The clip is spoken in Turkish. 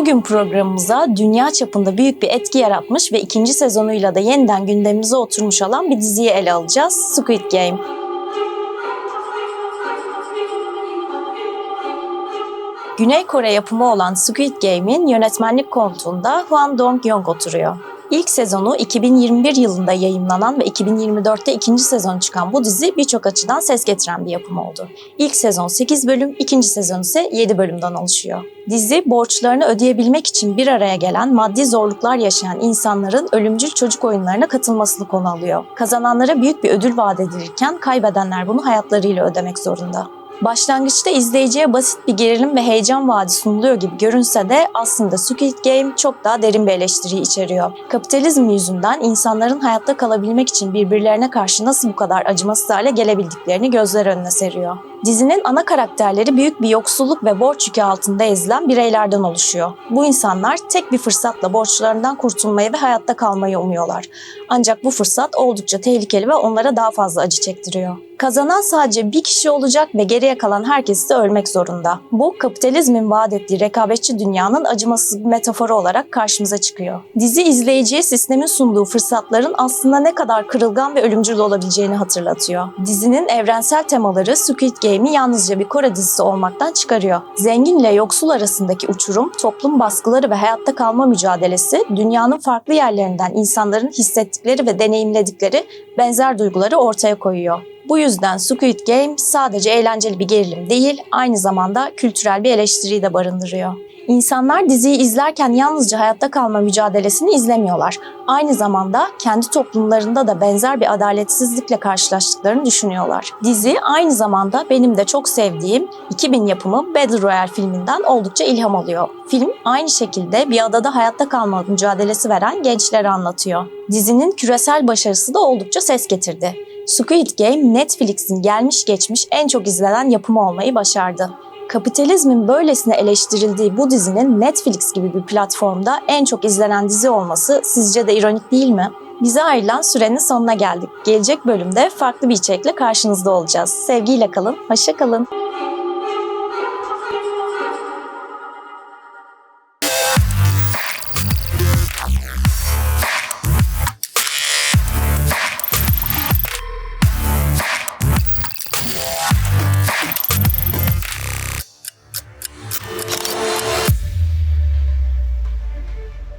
Bugün programımıza dünya çapında büyük bir etki yaratmış ve ikinci sezonuyla da yeniden gündemimize oturmuş olan bir diziyi ele alacağız. Squid Game. Güney Kore yapımı olan Squid Game'in yönetmenlik koltuğunda Hwan Dong-yong oturuyor. İlk sezonu 2021 yılında yayımlanan ve 2024'te ikinci sezonu çıkan bu dizi birçok açıdan ses getiren bir yapım oldu. İlk sezon 8 bölüm, ikinci sezon ise 7 bölümden oluşuyor. Dizi borçlarını ödeyebilmek için bir araya gelen maddi zorluklar yaşayan insanların ölümcül çocuk oyunlarına katılmasını konu alıyor. Kazananlara büyük bir ödül vaat edilirken kaybedenler bunu hayatlarıyla ödemek zorunda. Başlangıçta izleyiciye basit bir gerilim ve heyecan vaadi sunuluyor gibi görünse de aslında Squid Game çok daha derin bir eleştiri içeriyor. Kapitalizm yüzünden insanların hayatta kalabilmek için birbirlerine karşı nasıl bu kadar acımasız hale gelebildiklerini gözler önüne seriyor. Dizinin ana karakterleri büyük bir yoksulluk ve borç yükü altında ezilen bireylerden oluşuyor. Bu insanlar tek bir fırsatla borçlarından kurtulmayı ve hayatta kalmayı umuyorlar. Ancak bu fırsat oldukça tehlikeli ve onlara daha fazla acı çektiriyor. Kazanan sadece bir kişi olacak ve geriye kalan herkes de ölmek zorunda. Bu kapitalizmin vaat ettiği rekabetçi dünyanın acımasız bir metaforu olarak karşımıza çıkıyor. Dizi izleyiciye sistemin sunduğu fırsatların aslında ne kadar kırılgan ve ölümcül olabileceğini hatırlatıyor. Dizinin evrensel temaları Squid Game'i yalnızca bir Kore dizisi olmaktan çıkarıyor. Zenginle yoksul arasındaki uçurum, toplum baskıları ve hayatta kalma mücadelesi dünyanın farklı yerlerinden insanların hissettikleri ve deneyimledikleri benzer duyguları ortaya koyuyor. Bu yüzden Squid Game sadece eğlenceli bir gerilim değil, aynı zamanda kültürel bir eleştiriyi de barındırıyor. İnsanlar diziyi izlerken yalnızca hayatta kalma mücadelesini izlemiyorlar. Aynı zamanda kendi toplumlarında da benzer bir adaletsizlikle karşılaştıklarını düşünüyorlar. Dizi aynı zamanda benim de çok sevdiğim 2000 yapımı Battle Royale filminden oldukça ilham alıyor. Film aynı şekilde bir adada hayatta kalma mücadelesi veren gençleri anlatıyor. Dizinin küresel başarısı da oldukça ses getirdi. Squid Game Netflix'in gelmiş geçmiş en çok izlenen yapımı olmayı başardı. Kapitalizmin böylesine eleştirildiği bu dizinin Netflix gibi bir platformda en çok izlenen dizi olması sizce de ironik değil mi? Bize ayrılan sürenin sonuna geldik. Gelecek bölümde farklı bir içerikle karşınızda olacağız. Sevgiyle kalın, hoşça kalın.